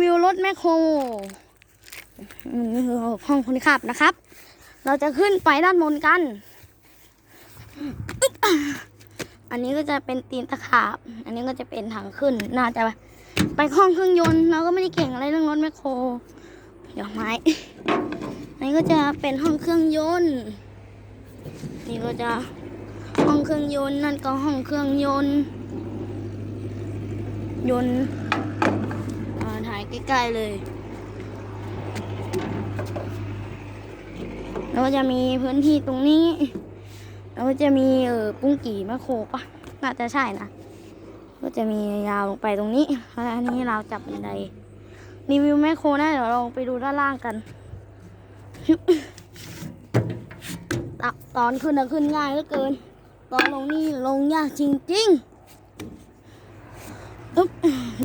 วิวรถแมคโครนี่คือห้องคนขับนะครับ เราจะขึ้นไปด้านบนกัน อันนี้ก็จะเป็นตีนตะขาบ อันนี้ก็จะเป็นทางขึ้น น่าจะไปห้องเครื่องยนต์ เราก็ไม่ได้เก่งอะไรเรื่องรถแมคโคร เดี๋ยวไม้ อันนี้ก็จะเป็นห้องเครื่องยนต์ นี่ก็จะห้องเครื่องยนต์ นั่นก็ห้องเครื่องยนต์ ยนต์ ถ่ายใกลเลย แล้วก็จะมีพื้นที่ตรงนี้ แล้วก็จะมีเออปุ้งกี่มะโคปะน่าจะใช่นะ ก็จะมียาวลงไปตรงนี้แล้วอันนี้เราจับบันไดรีวิวแมคโครนะเดี๋ยวลองไปดูด้านล่างกันตะตอนขึ้นนะขึ้นง่ายเหลือเกิน ตอนลงนี่ลงยากจริงๆอึ๊บ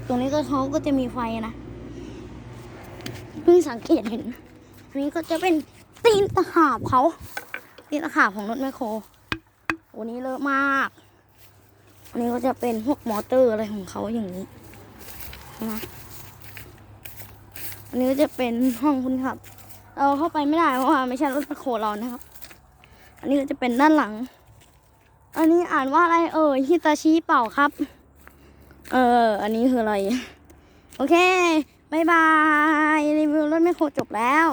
ตรงนี้ก็เขาก็จะมีไฟนะ เพิ่งสังเกตเห็น อันนี้ก็จะเป็นตีนตะขาบเขาตีนตะขาบของรถแมคโครโอ้นี้เลอะมาก อันนี้ก็จะเป็นพวกมอเตอร์อะไรของเขาอย่างนี้นะอันนี้จะเป็นห้องคุณขับ เราเข้าไปไม่ได้เพราะว่าไม่ใช่รถแมคโครเรานะครับ อันนี้ก็จะเป็นด้านหลัง อันนี้อ่านว่าอะไรเอ่ยฮิตาชิเปล่าครับ เออ อันนี้คืออะไร โอเคบายบาย โคจบแล้ว